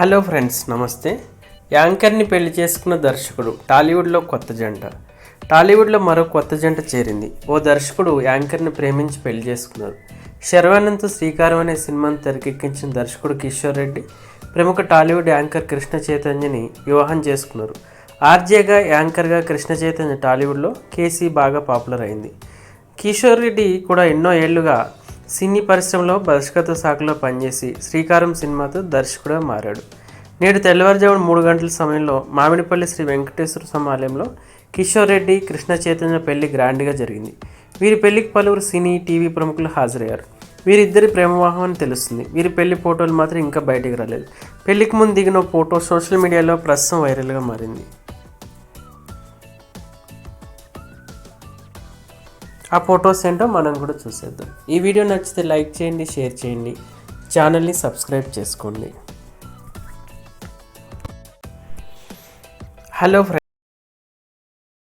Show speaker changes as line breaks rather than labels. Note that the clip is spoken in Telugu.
హలో ఫ్రెండ్స్ నమస్తే. యాంకర్ని పెళ్ళి చేసుకున్న దర్శకుడు టాలీవుడ్లో కొత్త జంట. టాలీవుడ్లో మరో కొత్త జంట చేరింది. ఓ దర్శకుడు యాంకర్ని ప్రేమించి పెళ్ళి చేసుకున్నారు శర్వానంద్ శ్రీకారం అనే సినిమాను తెరకెక్కించిన దర్శకుడు కిషోర్ రెడ్డి ప్రముఖ టాలీవుడ్ యాంకర్ కృష్ణ చైతన్యని వివాహం చేసుకున్నారు. ఆర్జేగా యాంకర్గా కృష్ణ చైతన్య టాలీవుడ్లో కేసీ బాగా పాపులర్ అయింది. కిషోర్ రెడ్డి కూడా ఎన్నో ఏళ్ళుగా సినీ పరిశ్రమలో దర్శకత్వ శాఖలో పనిచేసి శ్రీకారం సినిమాతో దర్శకుడుగా మారాడు. నేడు తెల్లవారుజామున మూడు గంటల సమయంలో మామిడిపల్లి శ్రీ వెంకటేశ్వర సమాలయంలో కిషోర్ రెడ్డి కృష్ణ చైతన్య పెళ్ళి గ్రాండ్గా జరిగింది. వీరి పెళ్ళికి పలువురు సినీ టీవీ ప్రముఖులు హాజరయ్యారు. వీరిద్దరి ప్రేమవాహం అని తెలుస్తుంది. వీరి పెళ్ళి ఫోటోలు మాత్రం ఇంకా బయటికి రాలేదు. పెళ్ళికి ముందు దిగిన ఫోటో సోషల్ మీడియాలో ప్రస్తుతం వైరల్గా మారింది. ఆ ఫొటోస్ ఏంటో మనం కూడా చూసేద్దాం. ఈ వీడియో నచ్చితే లైక్ చేయండి షేర్ చేయండి. ఛానల్ని సబ్స్క్రైబ్ చేసుకోండి. Hello friends.